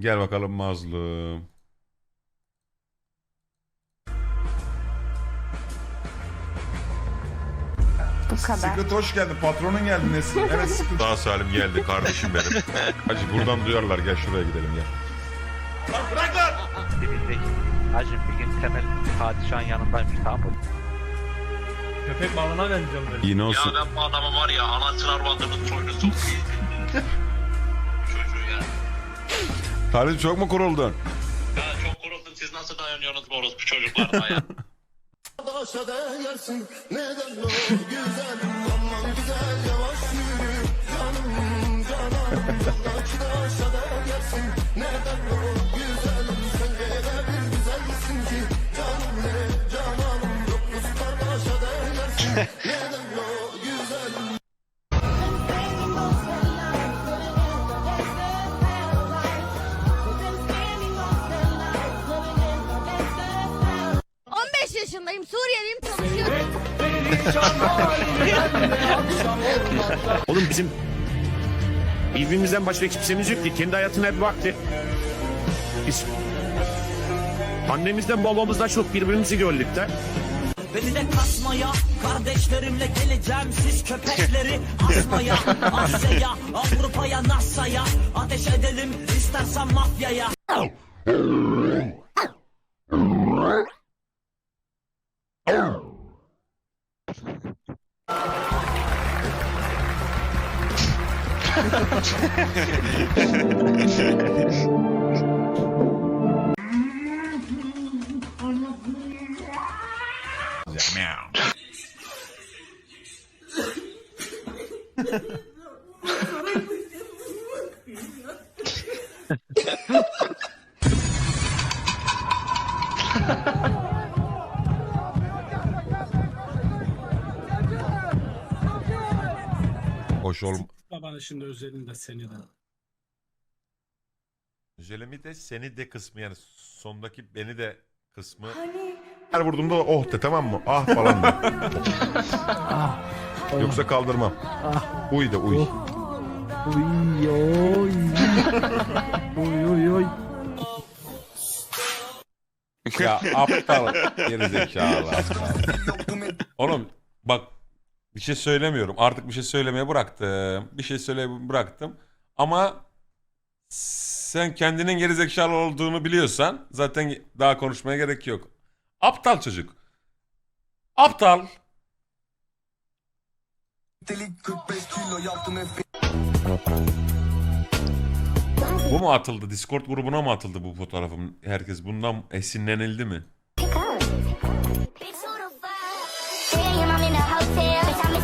Gel bakalım mazlum. Bu kadar. Sıkıntı hoş geldin. Patronun geldi Nesin. Evet sıkıntı. Daha Salim geldi kardeşim benim. Hacı buradan duyarlar. Gel şuraya gidelim gel. Birindeki Hacım bir gün temel padişahın yanındaymış tamam mı? Köpek balığına benziyorum böyle. İyi ne olsun. Ya ben bu adamı var ya anasını arvadının soyunu sokayım. Salim çok mu kuruldun? Ya çok kuruldum. Siz nasıl dayanıyorsunuz bu orospu çocuklarına ya. bizim birbirimizden başka kimsemiz yok ki. Kendi hayatına bir baktı. Biz annemizden babamızdan çok birbirimizi gördük de. Beni de kasmaya Kardeşlerimle geleceğim siz köpekleri Asmaya Asya'ya Avrupa'ya NASA'ya Ateş edelim istersen mafyaya Ha ha ha ha ha! Babanın şimdi özelinde seni de. Özelimi de seni de kısmı yani sondaki beni de kısmı. Her vurduğumda oh de tamam mı? Ah falan de. Yoksa kaldırmam. Uy de uy. Oy oy. oy oy oy. Ya aptal gerizekalı. Oğlum bak bir şey söylemiyorum. Artık bir şey söylemeye bıraktım. Bir şey söylemeye bıraktım. Ama sen kendinin gerizekalı olduğunu biliyorsan zaten daha konuşmaya gerek yok. Aptal çocuk. Aptal. Bu mu atıldı? Discord grubuna mı atıldı bu fotoğrafım? Herkes bundan esinlenildi mi?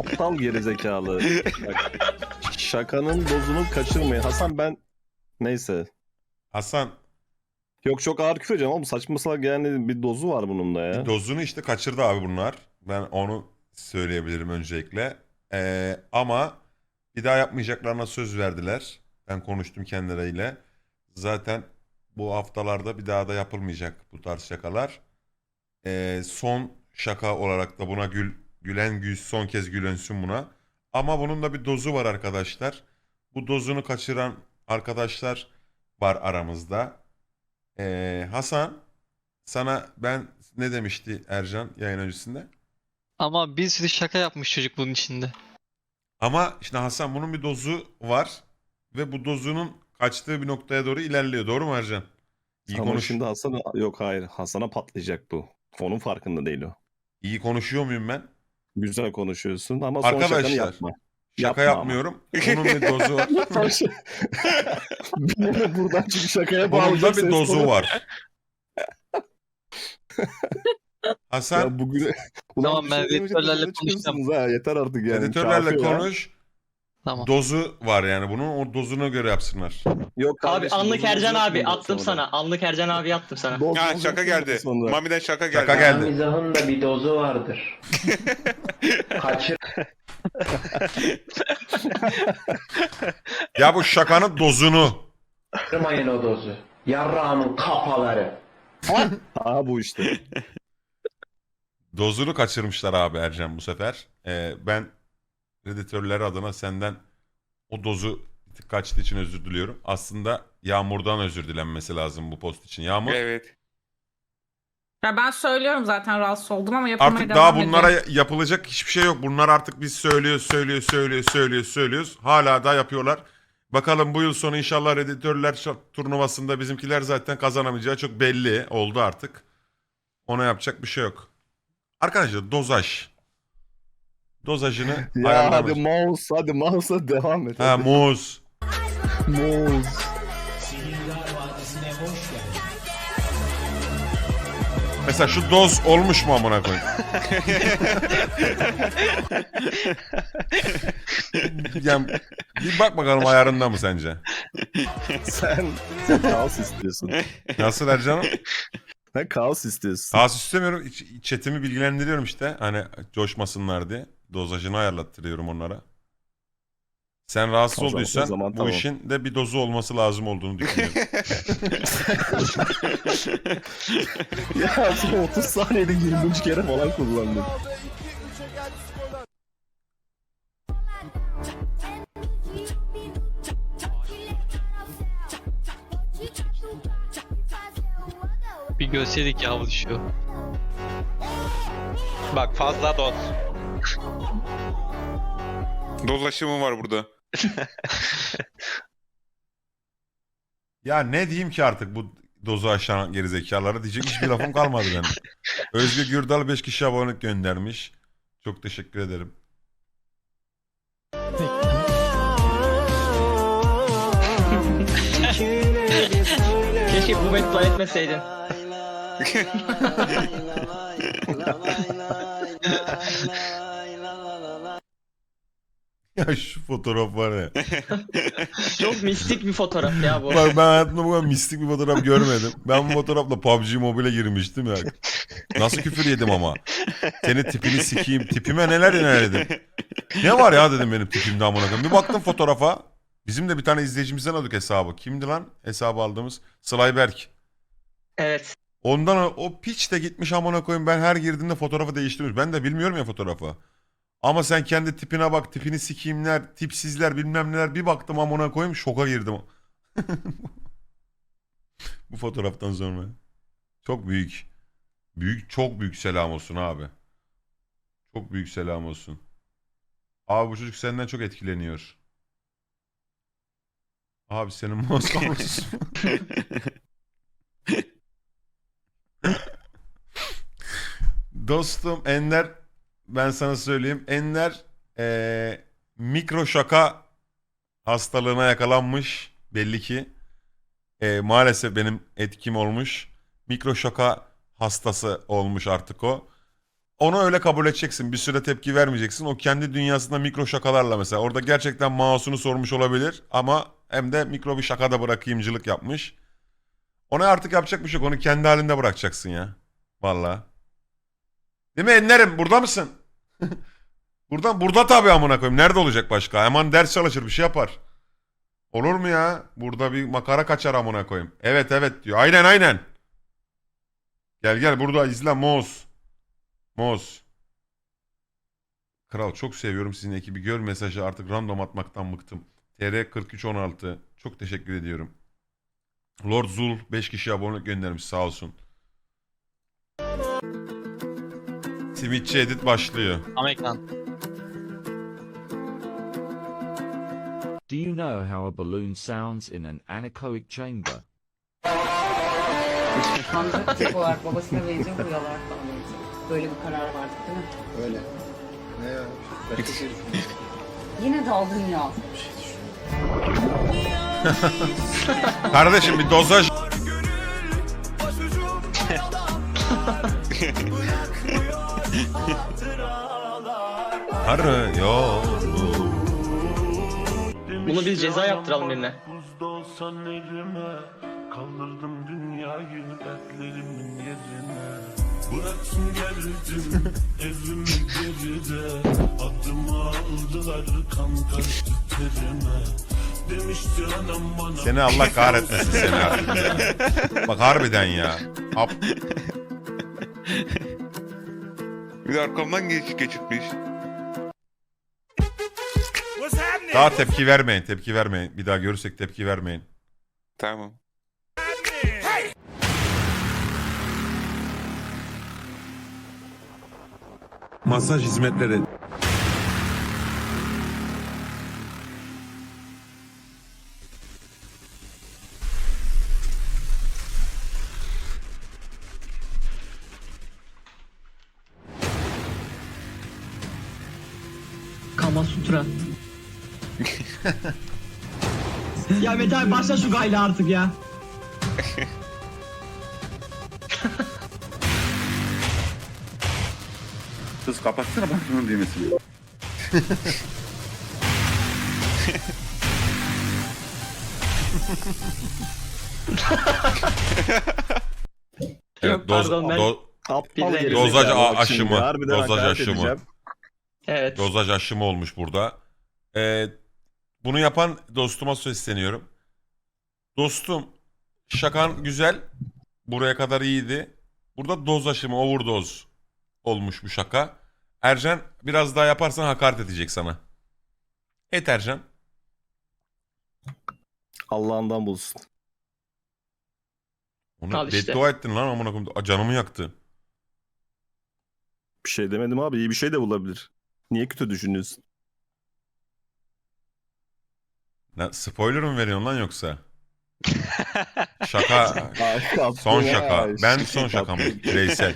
Aptal gerizekalı. Bak, şakanın dozunu kaçırmayın. Hasan ben neyse. Hasan Yok çok ağır küfür edeceğim oğlum saçma salak yani bir dozu var bunun da ya. Bir dozunu işte kaçırdı abi bunlar. Ben onu söyleyebilirim öncelikle. Ee, ama bir daha yapmayacaklarına söz verdiler. Ben konuştum kendileriyle. Zaten bu haftalarda bir daha da yapılmayacak bu tarz şakalar. Ee, son şaka olarak da buna gül gülen yüz son kez gülensün buna. Ama bunun da bir dozu var arkadaşlar. Bu dozunu kaçıran arkadaşlar var aramızda. Ee, Hasan sana ben ne demişti Ercan yayın öncesinde? Ama bir sürü şaka yapmış çocuk bunun içinde. Ama işte Hasan bunun bir dozu var ve bu dozunun kaçtığı bir noktaya doğru ilerliyor. Doğru mu Ercan? İyi, Ama konuş şimdi Hasan'a yok hayır Hasan'a patlayacak bu. Onun farkında değil o. iyi konuşuyor muyum ben? Güzel konuşuyorsun ama son şakanı Arkadaşlar, yapma. Şaka Yapma ama. yapmıyorum. Bunun bir dozu var. Benim buradan çünkü şakaya Bunun da bağlayacak bir ses dozu tonu- var. Hasan Ya bugün Ulan Tamam, bir ben şey demeyecek editörlerle çıkıyorsunuz konuşacağım. Ha, yeter artık yani. editörlerle Kafi ya. konuş. Tamam. Dozu var yani bunun. O dozuna göre yapsınlar. Yok Abi kardeşim, anlık Ercan yok abi bundan attım sonra. sana. Anlık Ercan abi attım sana. Doz- Ha şaka geldi. sonra. Mami'den şaka geldi. Şaka geldi. Mizahın da bir dozu vardır. Ya bu şakanın dozunu. Kaçırmayın o dozu. Yarrağımın kafaları. Aha bu işte. Dozunu kaçırmışlar abi Ercan bu sefer. Ee, ben reditörler adına senden o dozu bir tık kaçtığı için özür diliyorum. Aslında Yağmur'dan özür dilenmesi lazım bu post için. Yağmur Evet. Ya ben söylüyorum zaten rahatsız oldum ama yapmaya artık devam daha ediyorum. bunlara yapılacak hiçbir şey yok. Bunlar artık biz söylüyoruz, söylüyoruz, söylüyoruz, söylüyoruz, söylüyoruz. Hala da yapıyorlar. Bakalım bu yıl sonu inşallah reditörler şa- turnuvasında bizimkiler zaten kazanamayacağı çok belli oldu artık. Ona yapacak bir şey yok. Arkadaşlar dozaj. Dozajını ya hadi mouse hadi mouse'a devam et. Ha hadi. muz. mouse. Mesela şu doz olmuş mu amına koyayım? yani bir bak bakalım ayarında mı sence? Sen, sen kaos istiyorsun. Nasıl Ercan'ım? Sen kaos istiyorsun. Kaos istemiyorum. İç- Chatimi bilgilendiriyorum işte. Hani coşmasınlar diye. Dozajını ayarlattırıyorum onlara. Sen rahatsız O zaman- olduysan zaman bu tamam. işin de bir dozu olması lazım olduğunu düşünüyorum. ya sen 30 saniyede 20. kere falan kullandın. Bir görseydik ya bu düşüyor. Bak fazla doz. Doz aşımı var burada. ya ne diyeyim ki artık bu dozu aşan gerizekalılara diyecek hiçbir lafım kalmadı benim. Özgür Gürdal 5 kişi abonelik göndermiş. Çok teşekkür ederim. Keşke bu beddua etmeseydin. Ya şu fotoğraf var ya. Çok mistik bir fotoğraf ya bu. Bak ben hayatımda bu kadar mistik bir fotoğraf görmedim. Ben bu fotoğrafla PUBG Mobile'e girmiştim ya. Nasıl küfür yedim ama. Senin tipini sikeyim. Tipime neler neler dedim. Ne var ya dedim benim tipimde amına koyayım. Bir baktım fotoğrafa. Bizim de bir tane izleyicimizden aldık hesabı. Kimdi lan hesabı aldığımız? Slayberk. Evet. Ondan o, o piç de gitmiş amına koyayım. Ben her girdiğimde fotoğrafı değiştirmiş. Ben de bilmiyorum ya fotoğrafı. Ama sen kendi tipine bak, tipini sikeyimler, tipsizler bilmem neler. Bir baktım amına koyayım şoka girdim. Bu fotoğraftan sonra. Çok büyük. Büyük, çok büyük selam olsun abi. Çok büyük selam olsun. Abi bu çocuk senden çok etkileniyor. Abi senin kablosuz. Dostum Ender ben sana söyleyeyim. Ender eee mikro şaka hastalığına yakalanmış belli ki. Eee, maalesef benim etkim olmuş. Mikro şaka hastası olmuş artık o. Onu öyle kabul edeceksin. Bir süre tepki vermeyeceksin. O kendi dünyasında mikro şakalarla mesela. Orada gerçekten mouse'unu sormuş olabilir. Ama hem de mikro bir şaka da bırakayımcılık yapmış. Ona artık yapacak bir şey yok. Onu kendi halinde bırakacaksın ya. Vallahi. Değil mi Enler'im? Burada mısın? Buradan burada tabii amına koyayım. Nerede olacak başka? Hemen ders çalışır bir şey yapar. Olur mu ya? Burada bir makara kaçar amına koyayım. Evet evet diyor. Aynen aynen. Gel gel burada izle Moz. Moz. Kral çok seviyorum sizin ekibi. Gör mesajı artık random atmaktan bıktım. TR 4316. Çok teşekkür ediyorum. Lord Zul 5 kişi abonelik göndermiş sağ olsun. Simitçi edit başlıyor. Amerikan. Do you know how a balloon sounds in an anechoic chamber? Tek olarak babasına benziyor, bu olarak bana benziyor. Böyle bir karar vardı değil mi? Öyle. Ne ya? Başka şey Yine daldın ya. Kardeşim bir dozaj. Arıyorum. Bunu biz ceza yaptıralım birine. Buzda olsan elime Kaldırdım dünyayı dertlerimin yerine Bıraktım geldim evimi geride Adımı aldılar kan karıştı terime Demişti anam bana Seni Allah kahretmesin seni artık. Bak harbiden ya. Ap- Bir de arkamdan geç, geçitmiş. Daha tepki vermeyin, tepki vermeyin. Bir daha görürsek tepki vermeyin. Tamam. Masaj hizmetleri. Kama Sutra. ya Mete abi başla şu gayla artık ya. Kız kapatsana bak şunun düğmesini. Evet, doz, pardon, ben- do- Aptal Dozaj aşımı, harbiden dozaj hakaret aşımı. edeceğim. Evet. dozaj aşımı olmuş burada. Ee, bunu yapan dostuma sesleniyorum. Dostum, şakan güzel. Buraya kadar iyiydi. Burada doz aşımı, overdose olmuş bu şaka. Ercan biraz daha yaparsan hakaret edecek sana. Et Ercan. Allah'ından bulsun. Onu Al işte. beddua ettin lan amına koyayım. Canımı yaktı. Bir şey demedim abi. iyi bir şey de bulabilir. Niye kötü düşünüyorsun? Ne, spoiler mı veriyorsun lan yoksa? Şaka. Son şaka. Ben son şakam. Bireysel.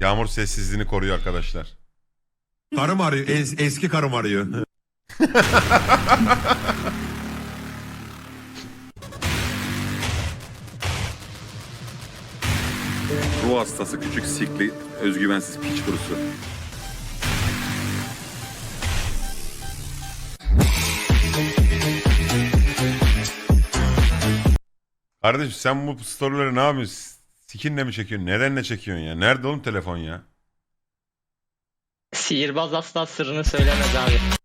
Yağmur sessizliğini koruyor arkadaşlar. Karım arıyor. Es- eski karım arıyor. Ruh hastası, küçük sikli, özgüvensiz piç kurusu. Kardeşim sen bu storyleri ne yapıyorsun? Skinle mi çekiyorsun? Nedenle çekiyorsun ya? Nerede oğlum telefon ya? Sihirbaz asla sırrını söylemez abi.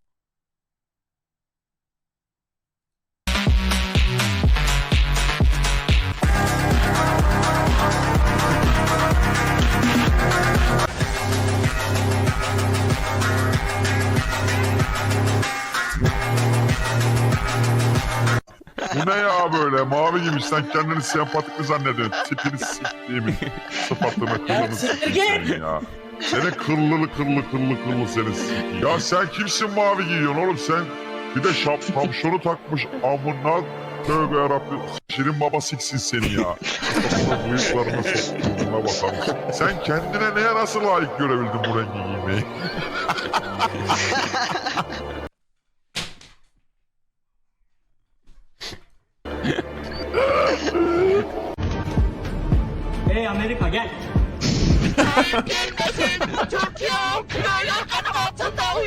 Bu ne ya böyle? Mavi gibi sen kendini sempatik mi zannediyorsun? Tipini siktiğimin sıfatını kıllını siktiğin ya. Seni kıllılı kıllı kıllı kıllı seni siktiğin. Ya sen kimsin mavi giyiyorsun oğlum sen? Bir de şap şapşonu takmış amına tövbe yarabbim. Şirin baba siksin seni ya. Kafana bıyıklarına soktuğuna bakarım. Sen kendine neye nasıl layık görebildin bu rengi giymeyi? Amerika gel. Türkiye altında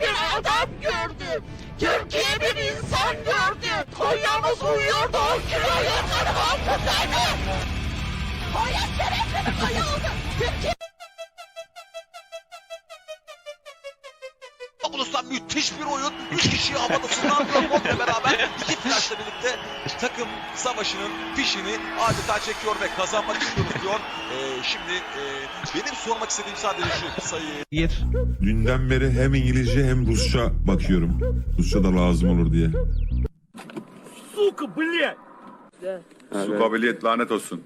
bir adam gördü. Türkiye bir insan gördü. Konya'mız uyuyordu o kiloyla kanım altındaydı. Konya şerefleri koyuldu. Türkiye Müthiş bir oyun. Üç kişiyi havada sınavıyor Gold'le beraber. iki flashla birlikte takım savaşının fişini adeta çekiyor ve kazanmak istiyoruz diyor. Ee, şimdi e, benim sormak istediğim sadece şu sayı. Dünden beri hem İngilizce hem Rusça bakıyorum. Rusça da lazım olur diye. Su kabiliyet lanet olsun.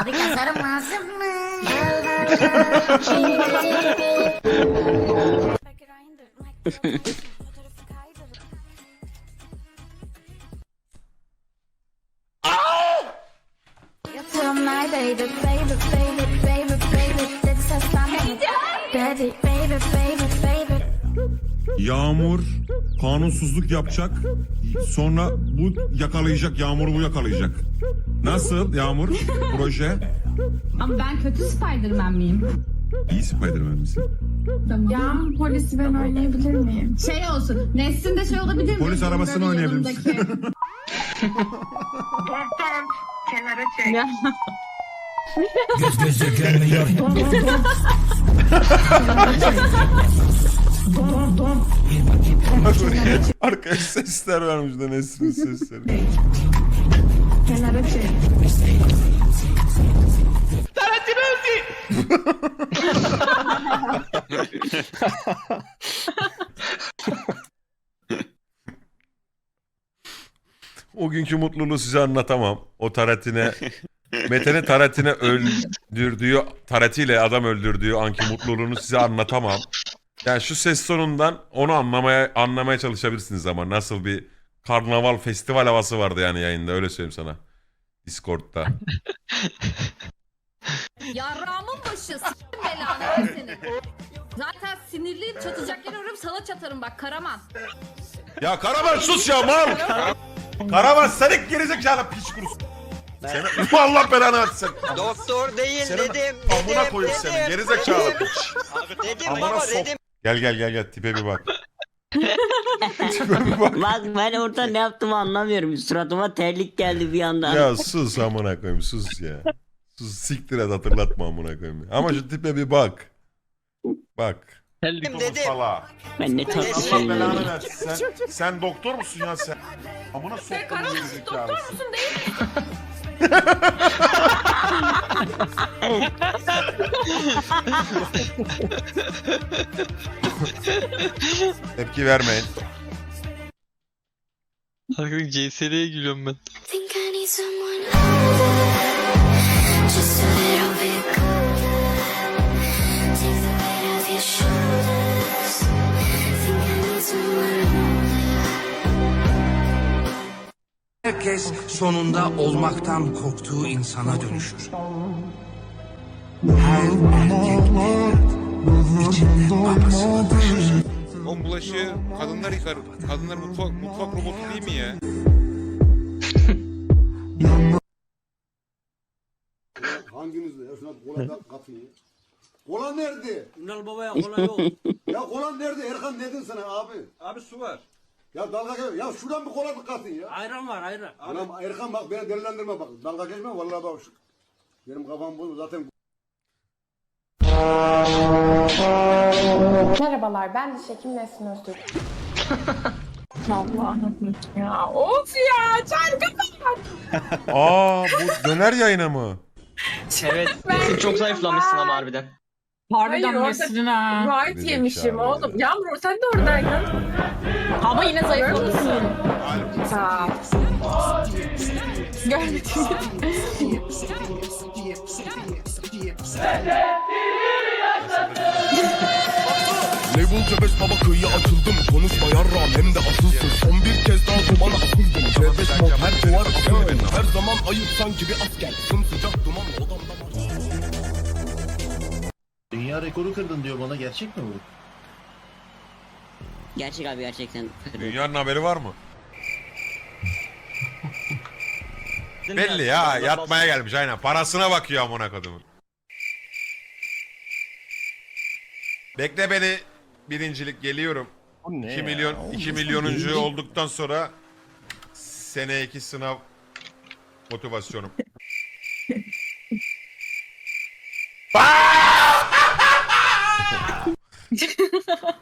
Abi kazarım lazım mı? Neredeydi? Baby baby baby baby. Dedi Baby baby baby baby Yağmur kanunsuzluk yapacak. Sonra bu yakalayacak. Yağmur bu yakalayacak. Nasıl Yağmur proje? Ama ben kötü Spider-Man miyim? İyi Spider-Man misin? Ya polisi ben oynayabilir miyim? Şey olsun. Nesrin de şey olabilir mi? Polis arabasını oynayabilir misin? yanındaki- Kenara çek. Arkaya sesler vermiş de Nesrin sesleri. Kenara çek. O günkü mutluluğu size anlatamam. O taratine Mete'nin taratine öldürdüğü, taratiyle adam öldürdüğü anki mutluluğunu size anlatamam. Yani şu ses tonundan onu anlamaya anlamaya çalışabilirsiniz ama nasıl bir karnaval festival havası vardı yani yayında öyle söyleyeyim sana. Discord'da. Yarrağımın başı. S**tim belanı ben senin. Zaten sinirliyim çatacak yer arıyorum sana çatarım bak Karaman. Ya Karaman sus ya mal! Karaman sen gerizekalı piç kurusu. Seni Allah belanı versin. Doktor değil Senin dedim. amına koyup seni gerizekalı piç. Dedim Amına baba sok. dedim. Gel gel gel gel tipe bir bak. tipe bir bak. Bak ben orada ne yaptığımı anlamıyorum. Suratıma terlik geldi bir anda. Ya sus amına koyayım sus ya. Sus siktir et hatırlatma amına koyayım. Ama şu tipe bir bak. Bak. Dedim dedim. Sala. Ben ne tatlı Allah şeyim belanı böyle. versin. Sen, sen doktor musun ya sen? Amına soktum gerizekalı. Musun değil Tepki vermeyin. Arkadaşlar CS'ye gülüyorum ben. Think I need someone Herkes sonunda olmaktan korktuğu insana dönüşür. Her erkek içinde babasını taşır. O bulaşığı kadınlar yıkar. Kadınlar mutfak, mutfak robotu değil mi ya? Hanginizde ya şuna kola da katın ya. Kola nerede? Ünal babaya kolay yok. Ya kola nerede? Erkan dedin sana abi. Abi su var. Ya dalga geç. Ya şuradan bir kola katın ya. Ayran var ayran. Anam Erkan bak beni delilendirme bak. Dalga geçme vallahi bak. şu- Benim kafam bu zaten Merhabalar ben diş hekim Nesrin Öztürk. Allah'ım ya. Of ya çarkı Aa bu döner yayını mı? Evet. Çok zayıflamışsın ama harbiden. Harbiden Nesrin ha. Right Direkt yemişim ya. oğlum. Yağmur sen de oradaydın. Ama yine zayıflamışsın. Sağ ol. Görmedim. Level cebes baba kıyıya açıldım Konuşma yarram hem de asılsın Son bir kez daha dumana asıldım Cebes mod her duvar asıldım Her zaman ayıp sanki bir asker Sımsıcak duman odamda var Dünya rekoru kırdın diyor bana gerçek mi bu? Gerçek abi gerçekten. Dünyanın haberi var mı? Belli ya yatmaya gelmiş aynen. Parasına bakıyor amına kodumun. Bekle beni birincilik geliyorum. 2 milyon 2 milyonuncu olduktan sonra sene 2 sınav motivasyonum.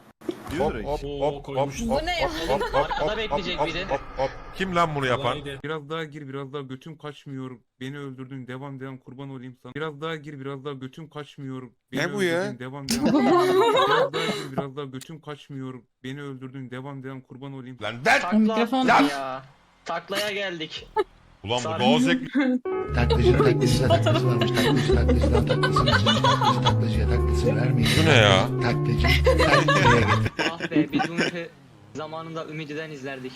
Hop hop hop hop hop Bu ne ya? hop hop hop Arkada hop bekleyecek hop biri. hop hop. Kim lan bunu yapan? Biraz daha gir, biraz daha götüm kaçmıyor. Beni öldürdün, devam devam kurban olayım sana. Biraz daha gir, biraz daha götüm kaçmıyor. Beni Ne bu ya? öldürdün, Devam devam. biraz daha gir, biraz daha götüm kaçmıyor. Beni öldürdün, devam devam kurban olayım. Lan ver! Mikrofon ya. Taklaya geldik. Ulan bu daha zevkli. Taklacının taklisine taklisi varmış. Taklacı taklisine taklisini taklacı taklacıya taklisini vermeyin. Bu ne ya? Taklacı taklaya getir. ah be biz bunu zamanında Ümidi'den izlerdik.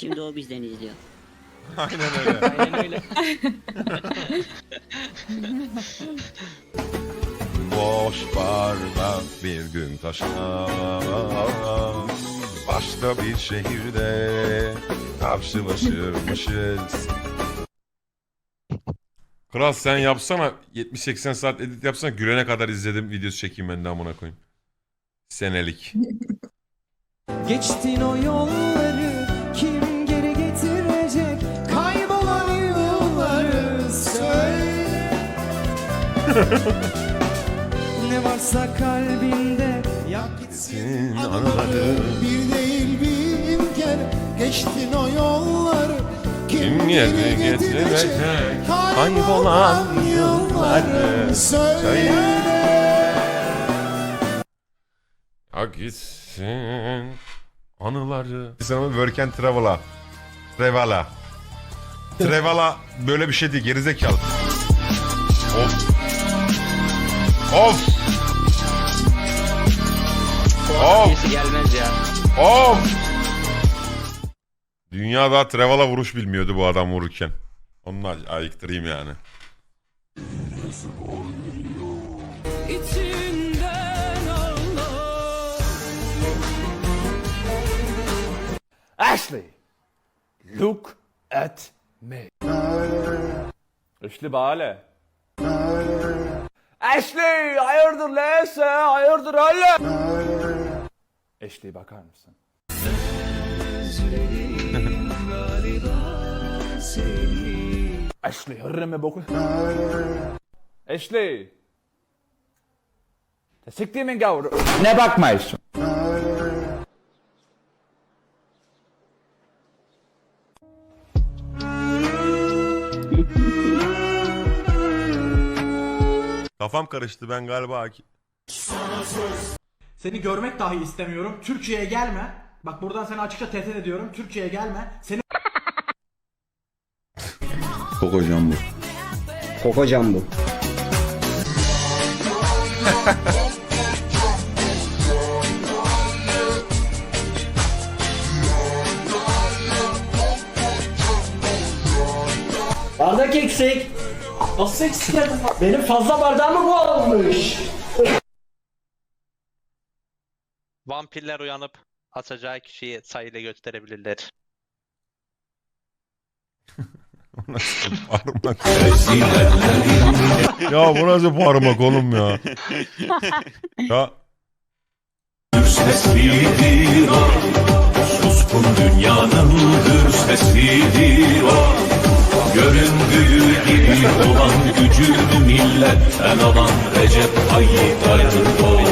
Şimdi o bizden izliyor. Aynen öyle. Aynen öyle. Boş bardak bir gün taşar. Başka bir şehirde karşılaşırmışız. Kral sen yapsana 70-80 saat edit yapsana gülene kadar izledim videosu çekeyim ben de amına koyayım. Senelik. Geçtin o yolları kim geri getirecek? Kaybolan yılları söyle. ne varsa kalbinde yak Senin anıları Bir değil bin kere geçtin o yolları kim yerine getirecek? Kaybolan yılları söyle. Ya gitsin anıları. Sana work and travel'a. Travel'a. Travel'a böyle bir şey değil gerizekalı. Of. Of. Of. gelmez ya. Of. Dünyada Travel'a vuruş bilmiyordu bu adam vururken. Onu ayıktırayım yani. Ashley, look at me. Ashley bale. Ashley, hayırdır lese, hayırdır öyle. Ashley bakar mısın? Ashley, hırreme boku. Ashley. Siktiğimin gavuru. Ne bakmayısın? Kafam karıştı ben galiba haki- Seni görmek dahi istemiyorum. Türkiye'ye gelme. Bak buradan seni açıkça tehdit ediyorum. Türkiye'ye gelme. Seni Kokocan bu. Kokocan bu. Bardak eksik. Nasıl eksik ya? Benim fazla bardağımı bu almış. Vampirler uyanıp atacağı kişiyi sayıyla gösterebilirler. Bu nasıl parmak? ya bu nasıl parmak oğlum ya? ya Suskun dünyanın sesidir o Göründüğü gibi olan gücünü milletten alan Recep Tayyip Erdoğan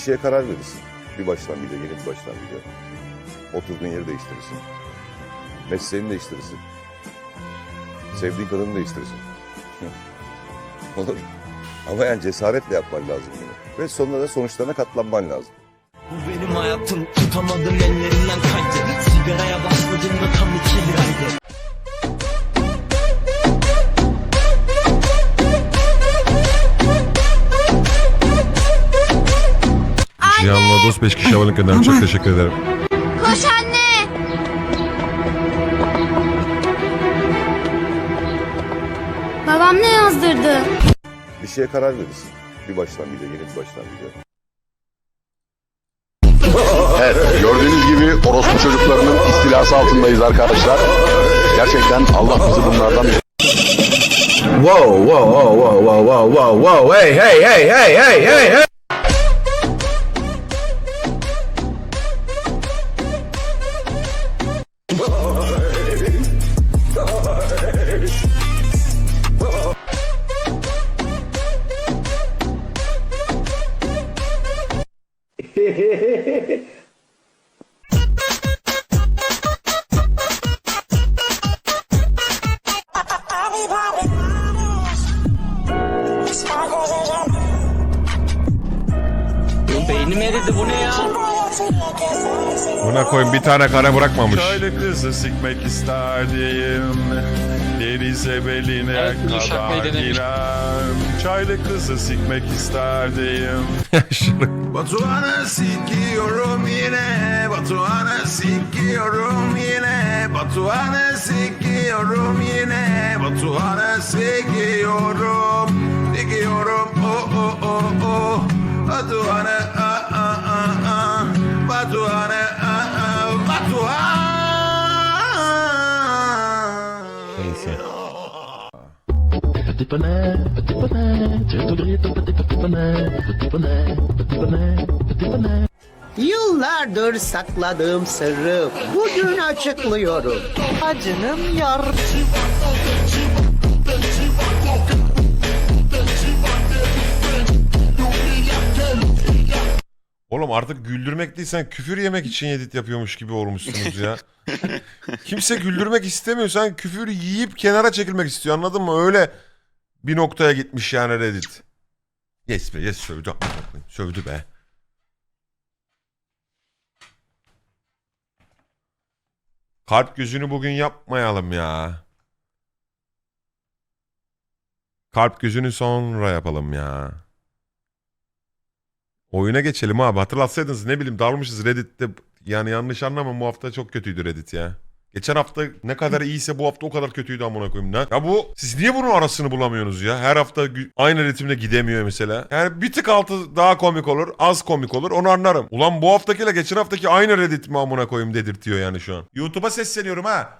şeye karar verirsin. Bir başlangıca, yeni bir başlangıca. Oturduğun yeri değiştirirsin. Mesleğini değiştirirsin. Sevdiğin kadını değiştirirsin. Olur. Ama yani cesaretle yapman lazım bunu. Ve sonunda da sonuçlarına katlanman lazım. Bu benim hayatım tutamadım ellerinden kaydı. Sigaraya başladığımda tam iki liraydı. Cihan Lodos 5 kişi havalı göndermiş. Çok teşekkür ederim. Koş anne. Babam ne yazdırdı? Bir şeye karar verirsin. Bir başlangıca, yeni bir başlangıca. Evet, gördüğünüz gibi orospu çocuklarının istilası altındayız arkadaşlar. Gerçekten Allah bizi bunlardan Wow, wow, wow, wow, wow, wow, wow, wow, hey, hey, hey, hey, hey, hey, hey. Beynim eridi bu ne ya? Buna koyun bir tane kare bırakmamış. Çaylı kızı sikmek isterdim. Denize beline Evet, kadar girem. Çaylı kızı sikmek isterdim. Şunu- Batuhan'a sikiyorum yine, Batuhan'a sikiyorum yine, Batuhan'a sikiyorum yine, Batuhan'a sikiyorum, sikiyorum, oh oh oh oh, Batuhane Yıllardır sakladığım sırrı bugün açıklıyorum. Acınım yar. Oğlum artık güldürmek değil sen küfür yemek için edit yapıyormuş gibi olmuşsunuz ya. Kimse güldürmek istemiyor. Sen küfür yiyip kenara çekilmek istiyor anladın mı? Öyle bir noktaya gitmiş yani Reddit. Yes be yes sövdü. Sövdü be. Kalp gözünü bugün yapmayalım ya. Kalp gözünü sonra yapalım ya. Oyuna geçelim abi. Hatırlatsaydınız ne bileyim dalmışız Reddit'te. Yani yanlış anlama bu hafta çok kötüydü Reddit ya. Geçen hafta ne kadar iyiyse bu hafta o kadar kötüydü amına koyayım. Ne? Ya bu siz niye bunun arasını bulamıyorsunuz ya? Her hafta aynı ritimde gidemiyor mesela. Yani bir tık altı daha komik olur, az komik olur onu anlarım. Ulan bu haftakiyle geçen haftaki aynı Reddit mi amına koyayım dedirtiyor yani şu an. YouTube'a sesleniyorum ha.